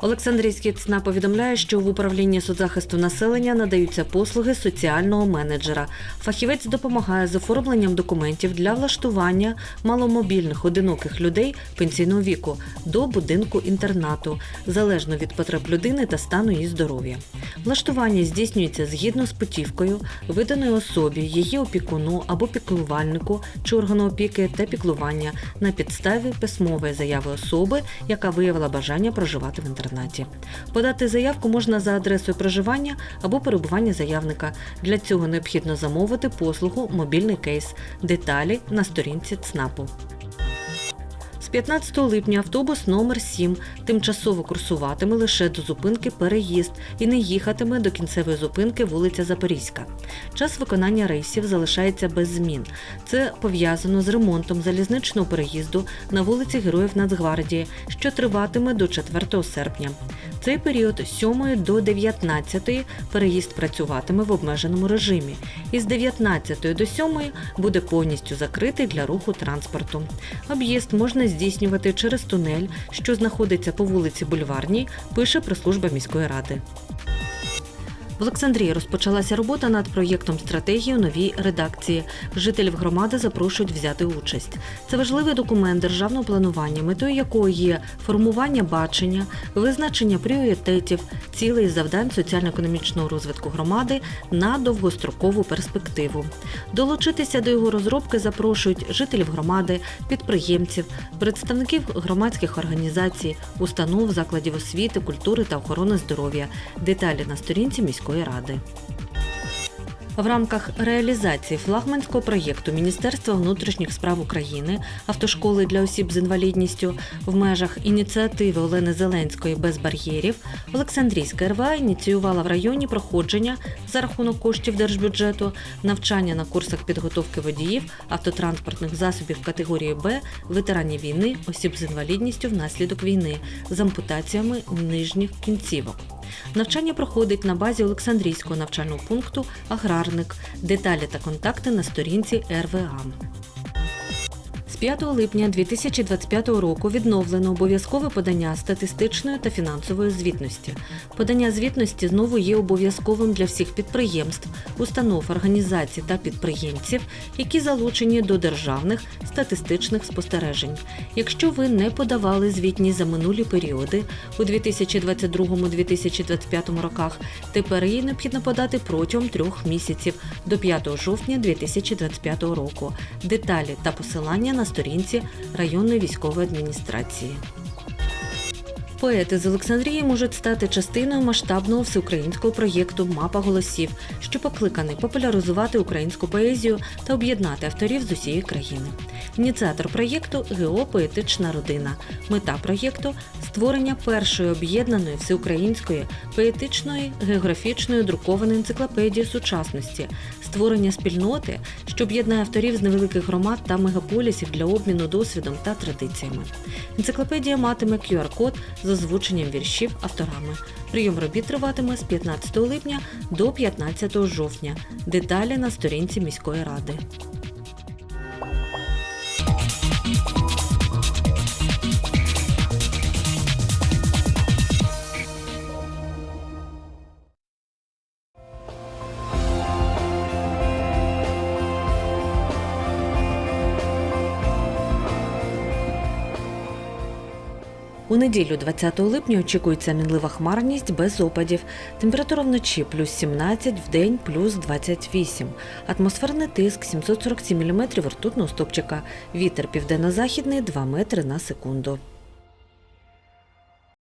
Олександрійський ЦНА повідомляє, що в управлінні соцзахисту населення надаються послуги соціального менеджера. Фахівець допомагає з оформленням документів для влаштування маломобільних одиноких людей пенсійного віку до будинку інтернату, залежно від потреб людини та стану її здоров'я. Влаштування здійснюється згідно з путівкою, виданої особі, її опікуну або піклувальнику чи органу опіки та піклування на підставі письмової заяви особи, яка виявила бажання проживати в інтернаті. Подати заявку можна за адресою проживання або перебування заявника. Для цього необхідно замовити послугу мобільний кейс. Деталі на сторінці ЦНАПу. З 15 липня автобус номер 7 тимчасово курсуватиме лише до зупинки Переїзд і не їхатиме до кінцевої зупинки вулиця Запорізька. Час виконання рейсів залишається без змін. Це пов'язано з ремонтом залізничного переїзду на вулиці Героїв Нацгвардії, що триватиме до 4 серпня. Цей період з 7 до 19 переїзд працюватиме в обмеженому режимі. Із 19 до 7 буде повністю закритий для руху транспорту. Об'їзд можна здійснювати через тунель, що знаходиться по вулиці Бульварній, пише прес-служба міської ради. В Олександрії розпочалася робота над проєктом стратегії у новій редакції. Жителів громади запрошують взяти участь. Це важливий документ державного планування, метою якого є формування бачення, визначення пріоритетів, цілей і завдань соціально-економічного розвитку громади на довгострокову перспективу. Долучитися до його розробки запрошують жителів громади, підприємців, представників громадських організацій, установ, закладів освіти, культури та охорони здоров'я. Деталі на сторінці міської ради. В рамках реалізації флагманського проєкту Міністерства внутрішніх справ України автошколи для осіб з інвалідністю в межах ініціативи Олени Зеленської без бар'єрів Олександрійська РВА ініціювала в районі проходження за рахунок коштів держбюджету навчання на курсах підготовки водіїв автотранспортних засобів категорії Б, ветеранів війни, осіб з інвалідністю внаслідок війни з ампутаціями нижніх кінцівок. Навчання проходить на базі Олександрійського навчального пункту Аграрник. Деталі та контакти на сторінці РВА. З 5 липня 2025 року відновлено обов'язкове подання статистичної та фінансової звітності. Подання звітності знову є обов'язковим для всіх підприємств, установ, організацій та підприємців, які залучені до державних статистичних спостережень. Якщо ви не подавали звітність за минулі періоди у 2022-2025 роках, тепер її необхідно подати протягом трьох місяців до 5 жовтня 2025 року. Деталі та посилання на сторінці районної військової адміністрації. Поети з Олександрії можуть стати частиною масштабного всеукраїнського проєкту Мапа голосів, що покликаний популяризувати українську поезію та об'єднати авторів з усієї країни. Ініціатор проєкту Геопоетична родина. Мета проєкту створення першої об'єднаної всеукраїнської поетичної географічної друкованої енциклопедії сучасності, створення спільноти, що об'єднає авторів з невеликих громад та мегаполісів для обміну досвідом та традиціями. Енциклопедія матиме QR-код з озвученням віршів авторами. Прийом робіт триватиме з 15 липня до 15 жовтня. Деталі на сторінці міської ради. У неділю 20 липня очікується мінлива хмарність без опадів. Температура вночі плюс 17, в день плюс 28. Атмосферний тиск 747 мм ртутного стопчика. Вітер південно-західний 2 метри на секунду.